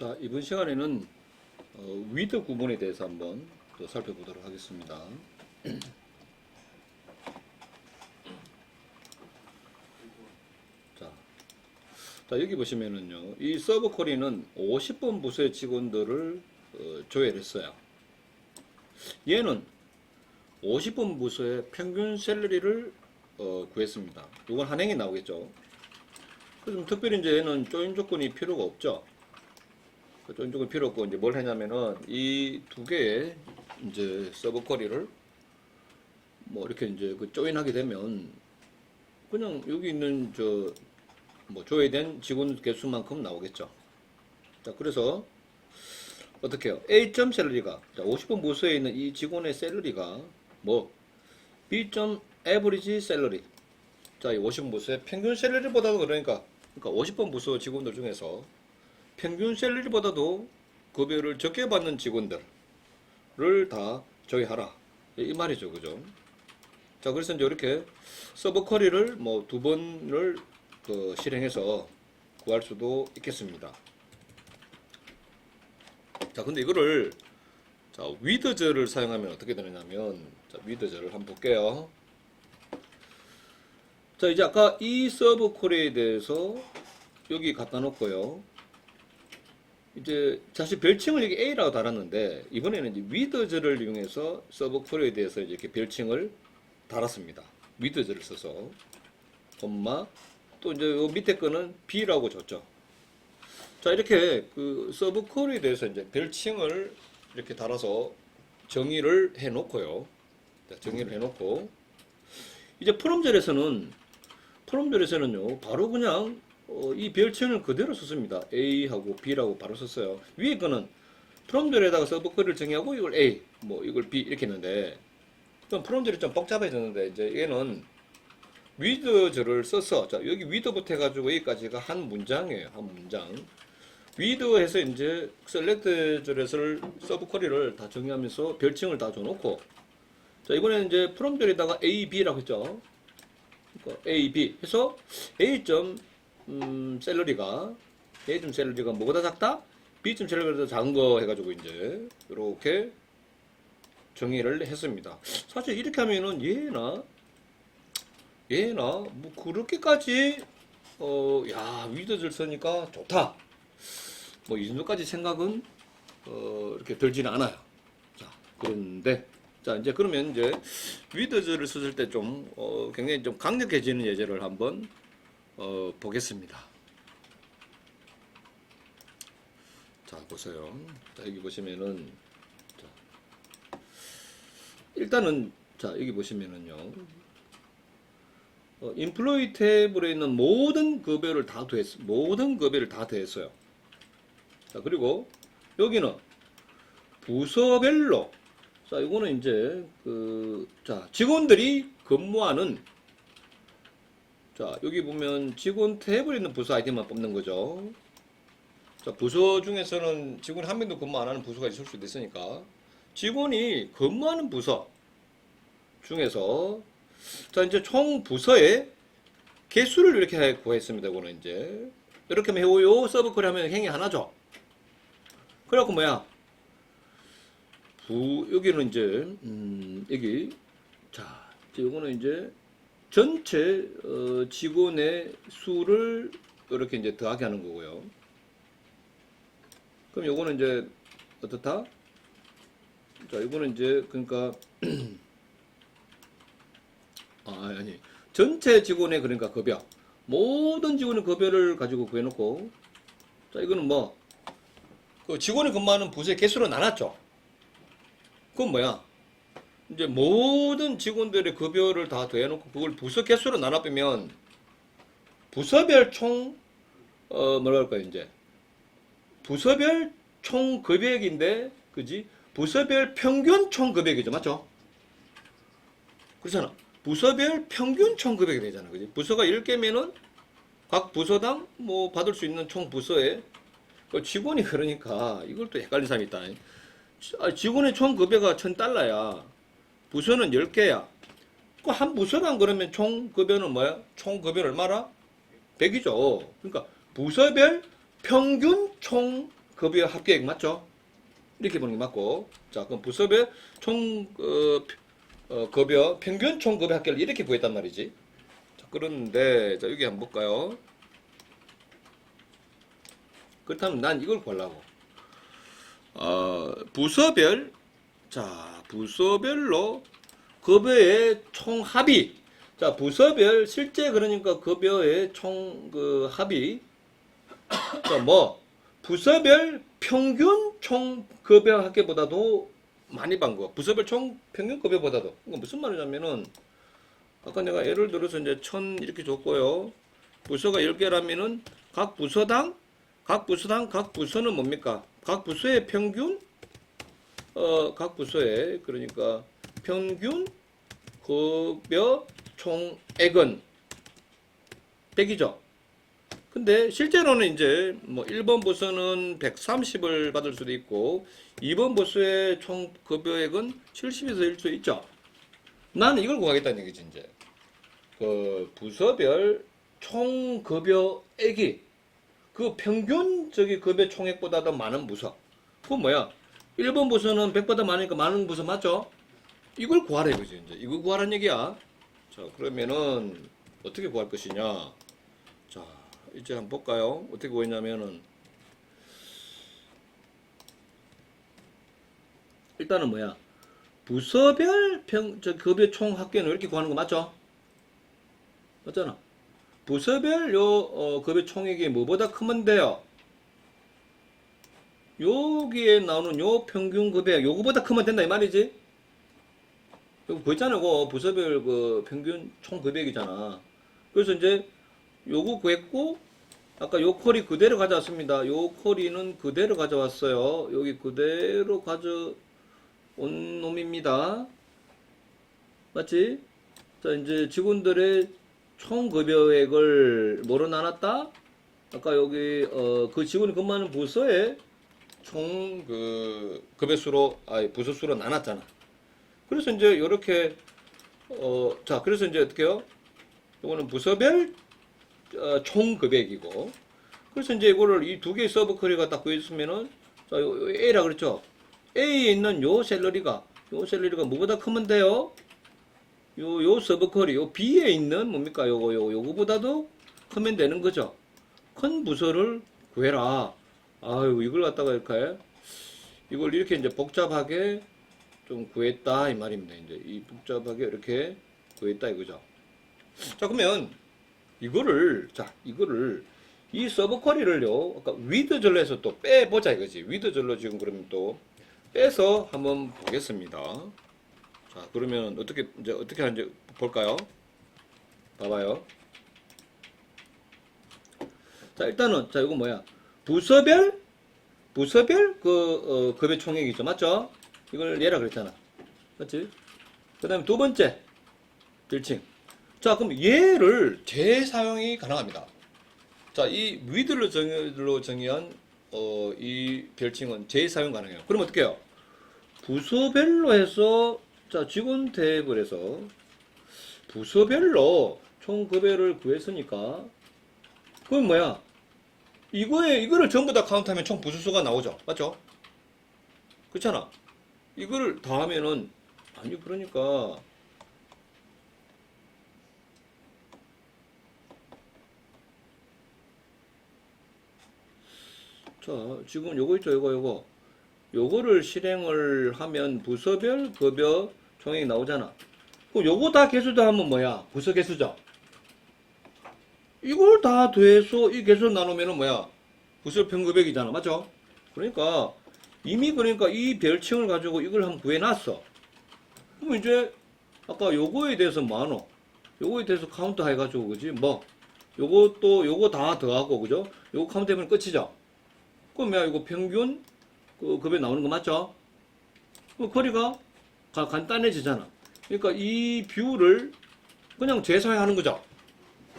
자, 이번 시간에는 어, 위드 구문에 대해서 한번 또 살펴보도록 하겠습니다. 자, 자, 여기 보시면은요, 이 서브 콜리는 50번 부서의 직원들을 어, 조회했어요. 얘는 50번 부서의 평균 셀러리를 어, 구했습니다. 이건 한행이 나오겠죠. 그럼 특별히 이제 얘는 조인 조건이 필요가 없죠. 그 조건이 필요 없고 이제 뭘 했냐면은 이 두 개의 이제 서브 쿼리를 뭐 이렇게 이제 그 조인하게 되면 그냥 여기 있는 저 뭐 조회된 직원 개수만큼 나오겠죠. 자 그래서 어떻게 해요? A점 셀러리가 자 50번 부서에 있는 이 직원의 셀러리가 뭐 B점 에버리지 셀러리 자, 이 50번 부서의 평균 셀러리보다도 그러니까 그러니까 50번 부서 직원들 중에서 평균 셀러리보다도 급여를 적게 받는 직원들을 다 조회하라 이 말이죠, 그죠? 자, 그래서 이제 이렇게 서버 쿼리를 뭐 두 번을 그 실행해서 구할 수도 있겠습니다. 자, 근데 이거를 자, 위드저를 사용하면 어떻게 되느냐면 자, 위드저를 한번 볼게요. 자, 이제 아까 이 서브 콜에 대해서 여기 갖다 놓고요. 이제 사실 별칭을 여기 A라고 달았는데 이번에는 이제 위드저를 이용해서 서브 콜에 대해서 이렇게 별칭을 달았습니다. 위드저를 써서 엄마 또 이제 요 밑에 거는 B라고 줬죠. 자, 이렇게 그 서브 콜에 대해서 이제 별칭을 이렇게 달아서 정의를 해 놓고요. 정의를 해 놓고 이제 프롬절에서는 프롬절에서는요 바로 그냥 어, 이 별칭을 그대로 썼습니다. A하고 B라고 바로 썼어요. 위에 거는 프롬절에다가 서브쿼리를 정의하고 이걸 A, 뭐 이걸 B 이렇게 했는데 그럼 프롬절이 좀 복잡해졌는데 이제 얘는 위드절을 써서 자 여기 위드부터 해가지고 여기까지가 한 문장이에요. 한 문장. 위드해서 이제 셀렉트절에서 서브쿼리를 다 정의하면서 별칭을 다 줘놓고 자 이번에는 이제 프롬절에다가 A, B라고 했죠. 그러니까 A, B 해서 A점 음, 샐러리가 A점 샐러리가 뭐보다 작다? B점 샐러리보다 작은 거 해가지고 이제 이렇게 정의를 했습니다. 사실 이렇게 하면은 얘나 얘나 뭐 그렇게까지 어야 위드를 쓰니까 좋다. 뭐 이 정도까지 생각은 어 이렇게 들지는 않아요. 자 그런데 자 이제 그러면 이제 위드즈를 썼을 때좀 어, 굉장히 좀 강력해지는 예제를 한번 어, 보겠습니다. 자 보세요. 자 여기 보시면은 자, 일단은 자 여기 보시면은요. 어, 인플로이 탭으로 있는 모든 급여를 다 더했 모든 급여를 다 더했어요. 자 그리고 여기는 부서별로 자, 이거는 이제 그 자, 직원들이 근무하는 자, 여기 보면 직원 탭에 있는 부서 아이템만 뽑는 거죠. 자, 부서 중에서는 직원 한 명도 근무 안 하는 부서가 있을 수도 있으니까 직원이 근무하는 부서 중에서 자, 이제 총 부서의 개수를 이렇게 구했습니다. 이거는 이제 이렇게 해오요 서브콜 하면 행위 하나죠. 그래갖고 뭐야? 부 여기는 이제 음, 여기 자 이거는 이제 전체 어, 직원의 수를 이렇게 이제 더하게 하는 거고요. 그럼 요거는 이제 어떻다? 자 이거는 이제 그러니까 아 아니 전체 직원의 그러니까 급여 모든 직원의 급여를 가지고 구해 놓고 자 이거는 뭐 그 직원이 근무하는 부서의 개수로 나눴죠. 그건 뭐야? 이제 모든 직원들의 급여를 다 더해놓고 그걸 부서 개수로 나눠 빼면 부서별 총, 어, 할까요, 이제. 부서별 총 급여액인데, 그지? 부서별 평균 총 급여액이죠, 맞죠? 그렇잖아. 부서별 평균 총 급여액이 되잖아, 그지? 부서가 10개면은 각 부서당 뭐 받을 수 있는 총 부서에 그 직원이 그러니까 이걸 또 헷갈린 사람이 있다. 아, 직원의 총 급여가 1000달러야. 부서는 10개야. 그 한 부서당 그러면 총 급여는 뭐야? 총 급여는 얼마나? 100이죠. 그러니까 부서별 평균 총 급여 합계액 맞죠? 이렇게 보는 게 맞고 자 그럼 부서별 총 어, 어, 급여 평균 총 급여 합계를 이렇게 구했단 말이지. 자 그런데 자 여기 한번 볼까요? 그렇다면 난 이걸 구하려고. 어, 부서별 자 부서별로 급여의 총 합이 자 부서별 실제 그러니까 급여의 총 그 합이 자뭐 부서별 평균 총 급여 합계보다도 많이 반 거. 부서별 총 평균 급여보다도. 이거 무슨 말이냐면은 아까 내가 예를 들어서 이제 천 이렇게 줬고요. 부서가 10개라면은 각 부서당 각 부서당 각 부서는 뭡니까? 각 부서의 평균 어 각 부서의 그러니까 평균 급여 총액은 100이죠. 근데 실제로는 이제 뭐 1번 부서는 130을 받을 수도 있고 2번 부서의 총 급여액은 70에서 1수 있죠. 나는 이걸 구하겠다는 얘기지 이제. 그 부서별 총 급여액이 그 평균 저기 급여 총액보다 더 많은 부서. 그건 뭐야? 1번 부서는 100보다 많으니까 많은 부서 맞죠? 이걸 구하라 이거지 이제. 이거 구하라는 얘기야. 자, 그러면은 어떻게 구할 것이냐? 자, 이제 한번 볼까요? 어떻게 구했냐면은 일단은 뭐야? 부서별 평, 저 급여 총 합계는 이렇게 구하는 거 맞죠? 맞잖아. 부서별 요 어, 급여 총액이 뭐보다 크면 돼요. 여기에 나오는 요 평균 급여 요거보다 크면 된다 이 말이지. 이거 구했잖아, 이거 부서별 그 평균 총 급여액이잖아. 그래서 이제 요거 구했고 아까 요 콜이 그대로 가져왔습니다. 요 콜이는 그대로 가져왔어요. 여기 그대로 가져온 놈입니다. 맞지? 자 이제 직원들의 총 급여액을 뭐로 나눴다? 아까 여기 어, 그 직원이 근무하는 부서에 총 그 급여수로 아 부서 수로 나눴잖아. 그래서 이제 이렇게 어, 자 그래서 이제 어떻게 해요? 이거는 부서별 어, 총 금액이고 그래서 이제 이거를 이 두 개의 서브 커리가 딱 구했으면은 자, 요, 요 A라 그랬죠. A에 있는 요 샐러리가 요 샐러리가 뭐보다 크면 돼요? 요 요 서브 커리 요 B에 있는 뭡니까? 요거 요 요거보다도 크면 되는 거죠. 큰 부서를 구해라. 아유 이걸 갖다가 이렇게 이걸 이렇게 이제 복잡하게 좀 구했다 이 말입니다. 이제 이 복잡하게 이렇게 구했다 이거죠. 자 그러면 이거를 자 이거를 이 서브 쿼리를요 아까 위드 절로에서 또 빼보자 이거지. 위드 절로 지금 그러면 또 빼서 한번 보겠습니다. 자 그러면 어떻게 이제 어떻게 하는지 볼까요? 봐봐요. 자 일단은 자 이거 뭐야 부서별 부서별 그 어, 급여 총액이죠 맞죠 이걸 얘라 그랬잖아 맞지 그 다음에 두 번째 빌칭 자, 그럼 얘를 재사용이 가능합니다. 자, 이 위드로 정의로 정의한 어, 이 별칭은 재사용 가능해요. 그럼 어떻게 해요? 부서별로 해서 자, 직원 탭을 해서 부서별로 총 급여를 구했으니까 그건 뭐야? 이거에 이거를 전부 다 카운트하면 총 부수수가 나오죠. 맞죠? 그렇잖아. 이거를 다 하면은 아니 그러니까 자, 지금 요거 있죠, 요거, 요거. 요거를 실행을 하면 부서별 급여 총액이 나오잖아. 그럼 요거 다 개수도 하면 뭐야? 부서 개수죠? 이걸 다 더해서 이 개수 나누면은 뭐야? 부서 평급액이잖아. 맞죠? 그러니까 이미 그러니까 이 별칭을 가지고 이걸 한번 구해놨어. 그럼 이제 아까 요거에 대해서 뭐하노? 요거에 대해서 카운트 해가지고 그지? 뭐 요것도 요거 다 더하고 그죠? 요거 카운트하면 끝이죠? 그럼 야 이거 평균 그 급여 나오는 거 맞죠? 그 거리가 가- 간단해지잖아. 그러니까 이 뷰를 그냥 재사용하는 거죠.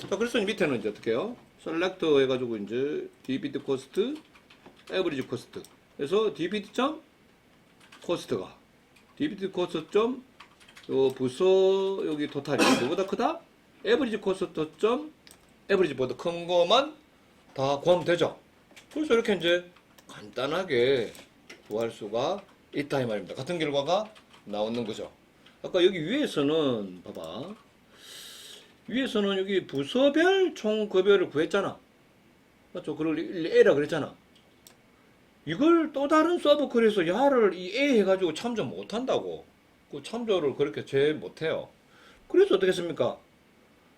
자, 그래서 이 밑에는 이제 어떻게 해요? 셀렉트 해가지고 이제 dpt 코스트, 에버리지 코스트. 그래서 dpt 점 dpt 코스트 점요 부서 여기 토탈이 누구보다 크다? 에버리지 코스트 점 에버리지보다 큰 거만 다 구하면 되죠. 그래서 이렇게 이제 간단하게 구할 수가 있다 이 말입니다. 같은 결과가 나오는 거죠. 아까 여기 위에서는 봐봐. 위에서는 여기 부서별 총급여를 구했잖아. 맞죠? 그걸 A라 그랬잖아. 이걸 또 다른 서브컬에서 야를 이 A 해가지고 참조 못한다고. 그 참조를 그렇게 제 못해요. 그래서 어떻게 했습니까?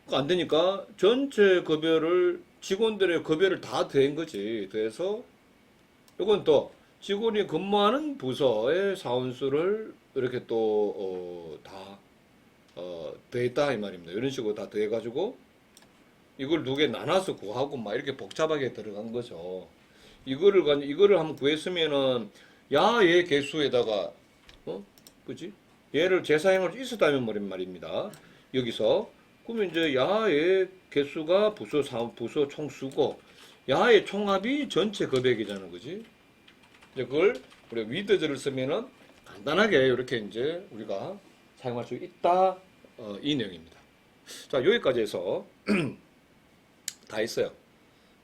그거 안 되니까 전체 급여를 직원들의 급여를 다 더한 거지. 더해서 이건 또 직원이 근무하는 부서의 사원수를 이렇게 또, 어, 다, 어, 더했다 이 말입니다. 이런 식으로 다 더해가지고 이걸 두 개 나눠서 구하고 막 이렇게 복잡하게 들어간 거죠. 이거를 가 이거를 한번 구했으면은 야얘 개수에다가 어 그지 얘를 재사용할 수 있었다면 말인 말입니다. 여기서 그러면 이제 야의 개수가 부서 사 부서 총수고 야의 총합이 전체 금액이잖아, 그지? 이제 그걸 우리 위드즈를 쓰면은 간단하게 이렇게 이제 우리가 사용할 수 있다 어, 이 내용입니다. 자 여기까지 해서 다 했어요.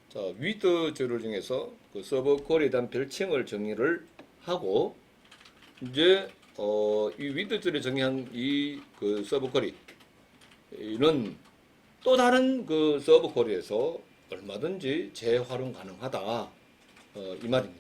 자 위드즈를 중에서 그 서버 콜에 대한 별칭을 정의를 하고 이제 어, 이 위드즈를 정의한 이 그 서버 콜이 이는 또 다른 그 서버 콜에서 얼마든지 재활용 가능하다 어, 이 말입니다.